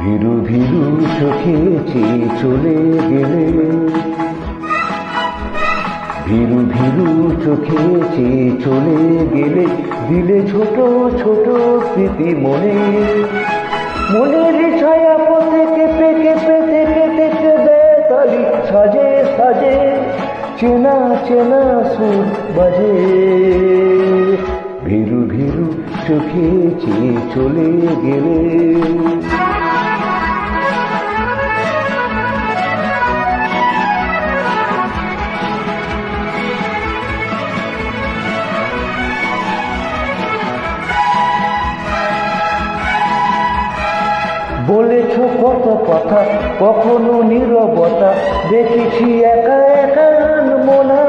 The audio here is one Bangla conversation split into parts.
ভিরু ভিরু চোখে চলে গেলে ভিরু ভিরু চোখে চেয়ে চলে গেলে, দিলে ছোট ছোট স্মৃতি মনে। মনের ছায়া পথে কেঁপে কেঁপে থেকে থেকে বেতালি সাজে সাজে, চেনা চেনা সুর বাজে। ভিরু ভিরু চোখে চেয়ে চলে গেলে। বলেছ কত কথা, কখনো নিরবতা, দেখেছি একা একা মোনা।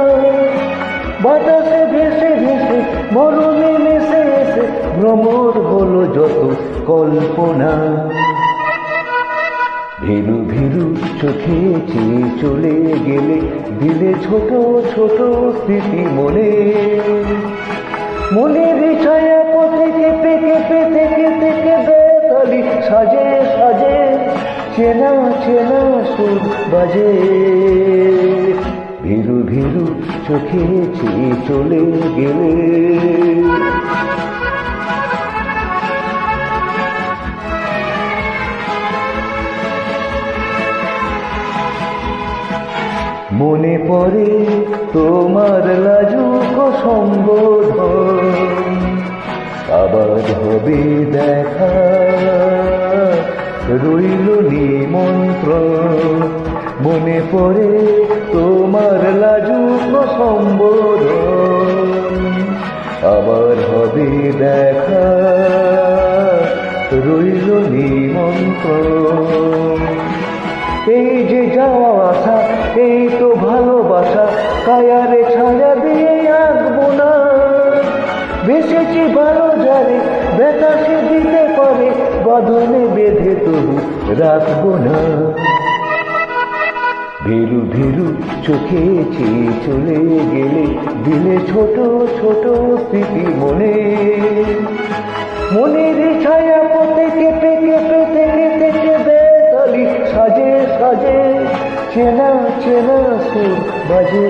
বাতাসে ভেসে ভেসে, মরণে মেসে এসে, ভ্রমর হলো যত কল্পনা। ভীরু ভীরু চোখে চেয়ে চলে গেলে, দিলে ছোট ছোট স্মৃতি মনে। মনের ছায়া পথে কেঁপে কেঁপে সাজে সাজে, চেনা চেনা সুর বাজে। ভীরু ভীরু চোখে চেয়ে চলে গেলে। মনে পড়ে তোমার লাজুক সম্বোধন আবার হবে দেখা মনে পড়ে তোমার লাজুক সম্বোধন। আবার হবে দেখা, রইল নিমন্ত্রণ। এই যে যাওয়া আসা এই তো ভালোবাসা, কায়ারে ছায়া দিয়ে আঁকবো না। বেসেছি ভালো যারে ব্যথা সে দিতে পারে, বাঁধনে বেঁধে তবু রাখব না। ভীরু ভীরু চোখে চেয়ে চলে গেলে দিলে ছোট ছোট স্মৃতি মনে। মনের ছায়া পথে কেঁপে কেঁপে থেকে থেকে বেতালি সাজে সাজে, চেনা চেনা সুর বাজে।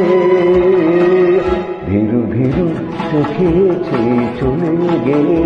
ভীরু ভীরু চোখে চেয়ে চলে গেলে